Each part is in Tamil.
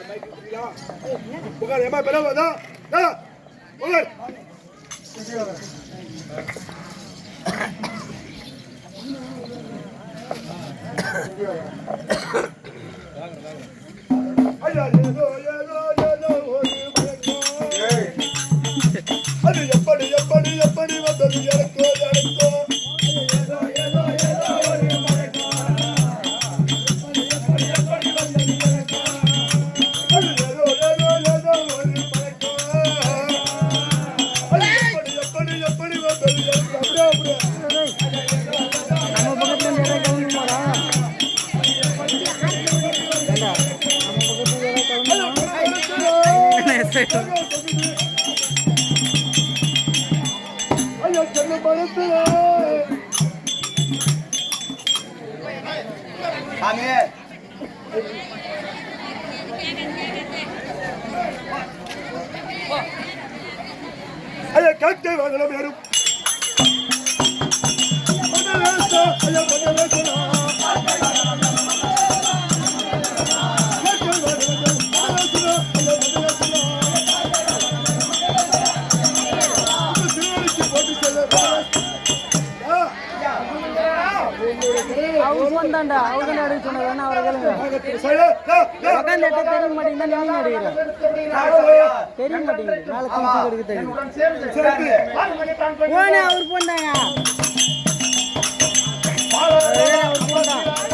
சைலன்ஸ் என் மைக் கொடுக்குறீங்களா புகார் ஏமா பெரிய வந்தா ஆ புகார் ஐயா ஏதோ ஏதோ ஏதோ ஒரு மயக்கம் அது எப்படி எப்படி எப்படி ஐயா செல்ல மனசுல சாமி ஐயா கேட்க வாங்கலாம் யாரும் ஐயா அவர் phone தான்டா, அவர் தான்டா அவரை கேளுங்க. தெரிய தெரிய மாட்டேங்குது, மேல அவர் அவர்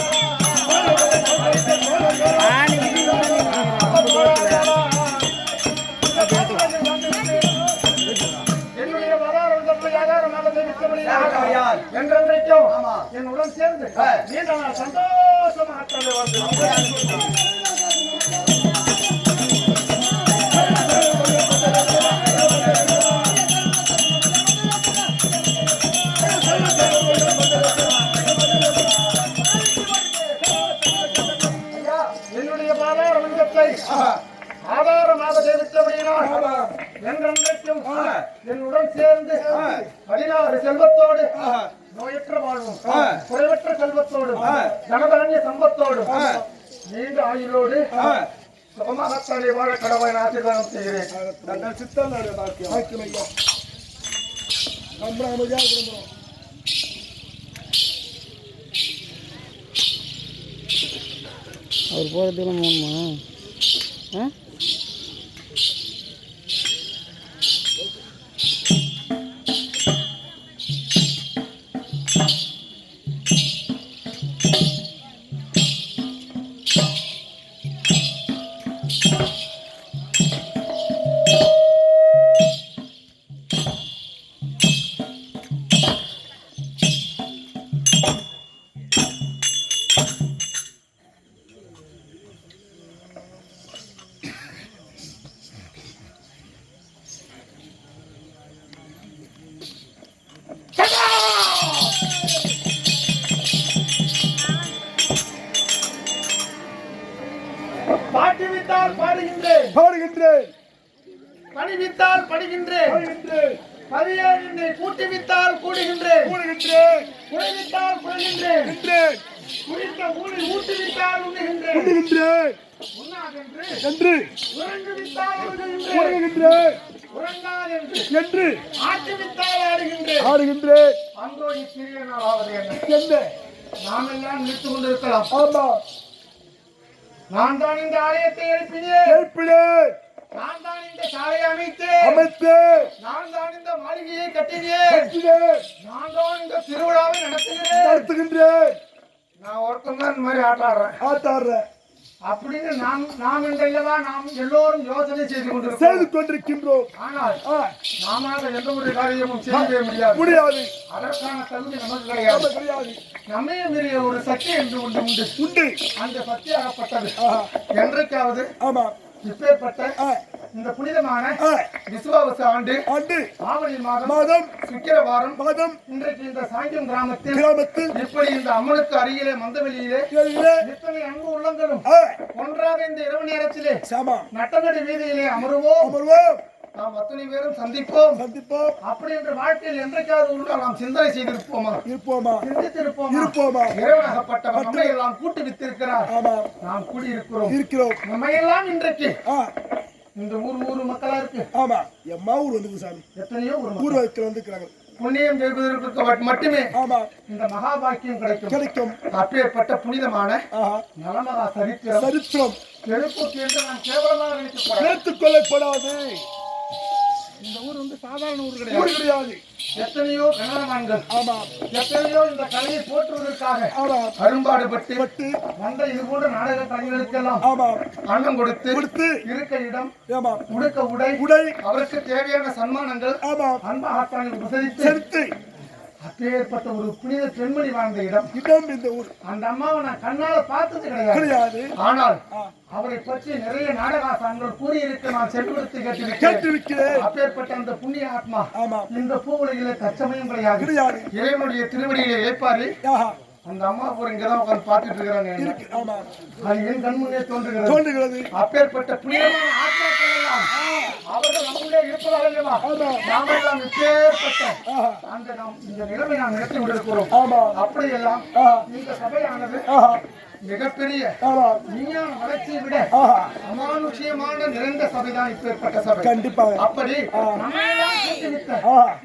யார்? என்றென்றைக்கும். என்னுடன் சேர்ந்து. நீண்ட நாள் சந்தோஷமாக என்னுடைய பாதார மன்றத்தை ஆதாரமாக தெரிவித்தபடியினால் என்றென்றைக்கும் என்னுடன் சேர்ந்து பதினாறு செல்வத்தோடு நோயற்ற வாழ்வும் குறைவற்ற செல்வத்தோடும் தனதானிய சம்பத்தோடும் நீண்ட ஆயுளோடு சுகமாகத்தானே வாழ கடவுளை ஆசீர்வாதம் செய்கிறேன். தங்கள் சித்தம் விரும்புகிறோம் அவர் போகிறதுக்குள்ள போகணுமா ஆ? பாட்டி வித்தால் பாடுகின்றேன். பாடுகின்றேன். பணி வித்தால் படிக்கின்றேன் பாடுகின்றேன் பதியே என்னை கூட்டி வித்தால் கூடுகின்றேன். கூடுகின்றேன். குறைவித்தால் குறைகின்றேன் நின்றேன் குடித்த ஊழி ஊட்டி வித்தால் உண்ணுகின்றேன். உண்ணாதென்று. என்று. உறங்கு வித்தால் உறங்குகின்றேன். உறங்காதென்று. என்று. ஆட்டி வித்தால் ஆடுகின்றேன். ஆடுகின்றேன். அந்தோ இச்சிறிய நாள் ஆவது என்ன? என்ன? நாம் எல்லாம் நினைத்துக் கொண்டிருக்கலாம். ஆமா. நான் தான் இந்த ஆலயத்தை எழுப்பினேன். கேட்பினேன் நான் தான் இந்த சாலையை அமைத்தேன். அமைத்து நான் தான் இந்த மாளிகையை கட்டினேன். கட்டினேன். நான் தான் இந்த திருவிழாவை நடத்துகிறேன். நடத்துகின்றேன். நான் ஒருத்தன் தான் இந்த மாதிரி ஆட்டாடுறேன். ஆட்டாடுற அப்படின்னு நாம் நாம் என்றல்லவா நாம் எல்லோரும் யோசனை செய்து செய்து கொண்டிருக்கிறோம் கொண்டிருக்கின்றோம். ஆனால் நாம எந்த ஒரு காரியமும் செய்யவே முடியாது. முடியாது. அதற்கான தகுதி நமக்கு கிடையாது. நம்ம கிடையாது. நம்மையே மீறிய ஒரு சக்தி என்று ஒன்று உண்டு. உண்டு. அந்த சக்தி ஆகப்பட்டது. ஆஹா. என்றைக்காவது ஆமா. இந்த புனிதமான விசுவாவச ஆண்டு ஆண்டு ஆவணி மாதம் மாதம் சுக்கிரவாரம் மாதம் இன்றைக்கு இந்த சாங்கியம் கிராமத்தில் கிராமத்தில் இப்படி இந்த அம்மனுக்கு அருகிலே மந்தவெளியிலே இத்தனை அன்பு உள்ளங்களும் ஒன்றாக இந்த இரவு நேரத்திலே சாமா. நட்டங்கடி வீதியிலே அமருவோம். அமர்வோம். நாம் அத்தனை பேரும் சந்திப்போம். சந்திப்போம். அப்படி என்ற வாழ்க்கையில் என்றைக்காவது நாள் நாம் சிந்தனை செய்திருப்போமா? இருப்போமா? சிந்தித்திருப்போமா? இருப்போமா? இறைவனாகப்பட்டவர் நம்மை எல்லாம் கூட்டி வித்திருக்கிறார் ஆமா. நாம் கூடி இருக்கிறோம். இருக்கிறோம் நம்ம எல்லாம் இன்றைக்கு இந்த ஊர் ஊர் மக்களா இருக்கு. ஆமா. எம்மா ஊர் வந்துருக்கு சாமி. எத்தனையோ ஒரு ஊர். வைக்கிற வந்துக்கிறாங்க புண்ணியம் செய்வதற்கு மட்டுமே ஆமா. இந்த மகாபாக்கியம் கிடைக்கும். கிடைக்கும். அப்பேற்பட்ட புனிதமான நலமகா சரித்திரம். சரித்திரம். எழுப்புக்கு என்று நான் கேவலமாக ஏற்றுக் கொள்ளப்படாது. இந்த ஊர் வந்து சாதாரண ஊர் ஊர் கிடையாது. கிடையாது எத்தனையோ கணவன்கள் ஆமா. எத்தனையோ இந்த கலையை போற்றுவதற்காக ஆமா. அரும்பாடுபட்டு பட்டு. வந்த இது போன்ற நாடக கலைஞர்களுக்கெல்லாம் ஆமா. அன்னம் கொடுத்து கொடுத்து. இருக்க இடம் ஆமா. உடுக்க உடை உடை. அவருக்கு தேவையான சன்மானங்கள் ஆமா. அன்பாக உபசரித்து செலுத்து. அப்பேற்பட்ட ஒரு புனித பெண்மணி வாழ்ந்த இடம். இடம் இந்த ஊர். அந்த அம்மாவை நான் கண்ணால பார்த்தது கிடையாது. ஆனால். அவரை பற்றி நிறைய நாடகாசான்கள் கூறியிருக்க நான் செவிடுத்து கேட்டிருக்கிறேன் அப்பேற்பட்ட அந்த புண்ணிய ஆத்மா இந்த பூவுலகில தற்சமயம் கிடையாது. இறைவனுடைய திருவடியிலே இழைப்பாரு ஆஹா. அந்த அம்மா ஒரு இங்கதான் உட்கார்ந்து பார்த்துட்டு இருக்கிறாங்க. அது என் கண் முன்னே தோன்றுகிறது. தோன்றுகிறது அப்பேற்பட்ட புனிதமான ஆத்மாக்கள் அவர்கள் நம்முடைய இருப்பதால் அல்லவா ஆமா. நாம் எல்லாம் இப்பேற்பட்ட அந்த நாம் இந்த நிலைமை நாம் நடத்தி கொண்டிருக்கிறோம். ஆமா. அப்படியெல்லாம் இந்த சபையானது மிகப்பெரிய விஞ்ஞான வளர்ச்சியை விட அமானுஷ்யமான நிறைந்த சபைதான் இப்பேற்பட்ட சபை. கண்டிப்பாக அப்படி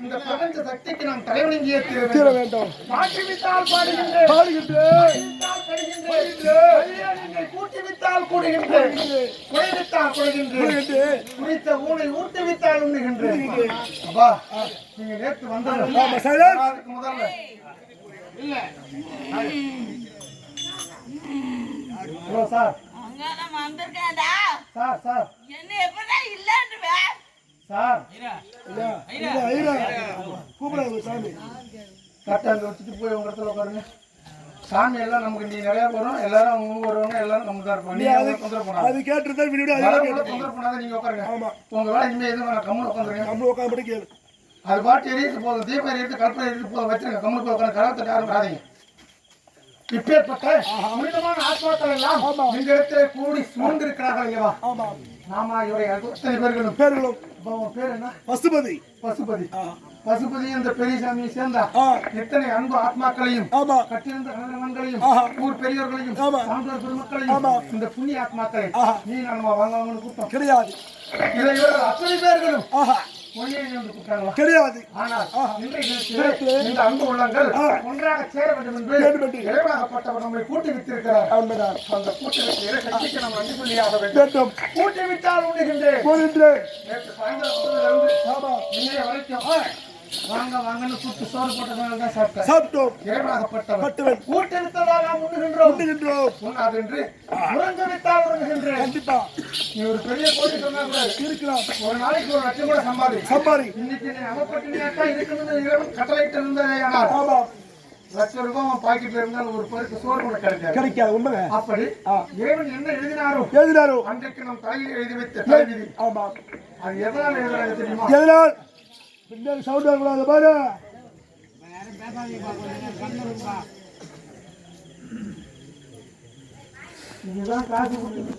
இந்த பிரபஞ்ச சக்திக்கு நாம் தலைவணங்கியே தீர வேண்டும். பாட்டுவித்தால் பாடுகின்றேன். பாடுகின்றேன். வித்தால் கடுகின்றேன். குறைவித்தால் குறைகின்றேன். குறித்த ஊனை ஊட்டுவித்தால் உண்ணுகின்றேன். அப்பா நீங்க நேற்று அதுக்கு முதல்ல? Hello sir. வந்திருக்கேன்டா. Sir sir. என்ன? சார். கூப்பிடாது சாமி. கரெக்டாக வச்சுட்டு போய் உங்க இடத்துல உட்காருங்க சாமி எல்லாம் நமக்கு நீ நிறைய வரும் எல்லாரும் அவங்க வருவாங்க எல்லாரும் நம்ம தான் இருப்போம் நீ நீங்க அது தொந்தரவு பண்ணாத அது கேட்டிருந்தா. வீடியோ கேட்டு தொந்தரவு பண்ணாத நீங்க உட்காருங்க. ஆமா. உங்க வேலை இனிமே எதுவும் வேணாம். கம்முன்னு உட்காந்துருங்க. நம்மளும் உட்காந்து கேளு. அது பாட்டு எரியுது போதும். தீபம் எரியுது கற்பனை எரியுது போதும். வச்சிருங்க. போய் உட்காந்து கலவத்தை யாரும் வராதீங்க இப்பேற்பட்ட புனிதமான ஆத்மாக்கள் எல்லாம். இந்த இடத்துல கூடி சூழ்ந்திருக்கிறார்கள் அல்லவா நாம இவரை அத்தனை பேர்களும் பேர்களும் பேர் என்ன பசுபதி பசுபதி. பசுபதி இந்த பெரியசாமியை சேர்ந்தா ஆ எத்தனை அன்பு ஆத்மாக்களையும் ஆமா கட்டிருந்த கணவன்களையும். ஊர் பெரியவர்களையும். சான்றோர் பெருமக்களையும். இந்த புண்ணிய ஆத்மாக்களை. நீ நம்ம வாங்க வாங்கன்னு கூட்டம் கிடையாது இதை இவர்கள் அத்தனை பேர்களும் கிடையாது அன்பு உள்ளங்கள். ஒன்றாக சேர வேண்டும் என்று. இறைவனாகப்பட்டவர் நம்மை கூட்டி வித்திருக்கிறார் உண்மைதான் அந்த கூட்டி விட்டு இறை சக்திக்கு நாம் நன்றி சொல்லியாக வேண்டும். வேண்டும். கூட்டி விட்டால் உண்ணுகின்றேன். போகின்றேன் நேற்று சாயந்தரம் வரைக்கும் வாங்க வாங்கன்னு கூட்டு சோறு போட்டதுனால தான் சாப்பிட்டேன். சாப்பிட்டோம். இறைவனாகப்பட்டவர் பட்டுவன். கூட்டி விட்டதால் நாம் உண்ணுகின்றோம். உண்ணுகின்றோம். உண்ணாது என்று உறங்க விட்டால் உறங்குகின்றேன் கண்டிப்பா. நீ ஒரு பெரிய கோடி சொன்னா கூட இருக்கலாம். ஒரு நாளைக்கு ஒரு லட்சம் கூட சம்பாதி. சம்பாரி இன்னைக்கு நீ அகப்பட்டினியாக்கா இருக்கணும்னு இறைவன் கட்டளையிட்டு இருந்ததே ஆனால் ஆமா. லட்சம் ரூபாய் உன் பாக்கெட்ல இருந்தாலும் ஒரு பருக்கு சோறு கூட கிடைக்காது. கிடைக்காது அப்படி. இறைவன் என்ன எழுதினாரோ? எழுதினாரோ? அன்றைக்கு நம் தலையில் எழுதி வைத்த ஆமா. அது எதனால் எழுதுறாங்க தெரியுமா? எதனால்? பின்னாடி சவுண்ட் வரக்கூடாது பாரு இதுதான் காசு கொடுத்து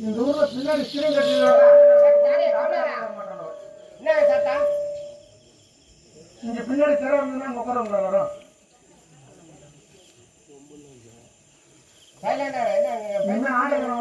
இந்த ஊர்ல பின்னாடி சிறை கட்டி இங்க பின்னாடி திரை வந்ததுன்னா உட்கார வரும் என்ன ஆடகம்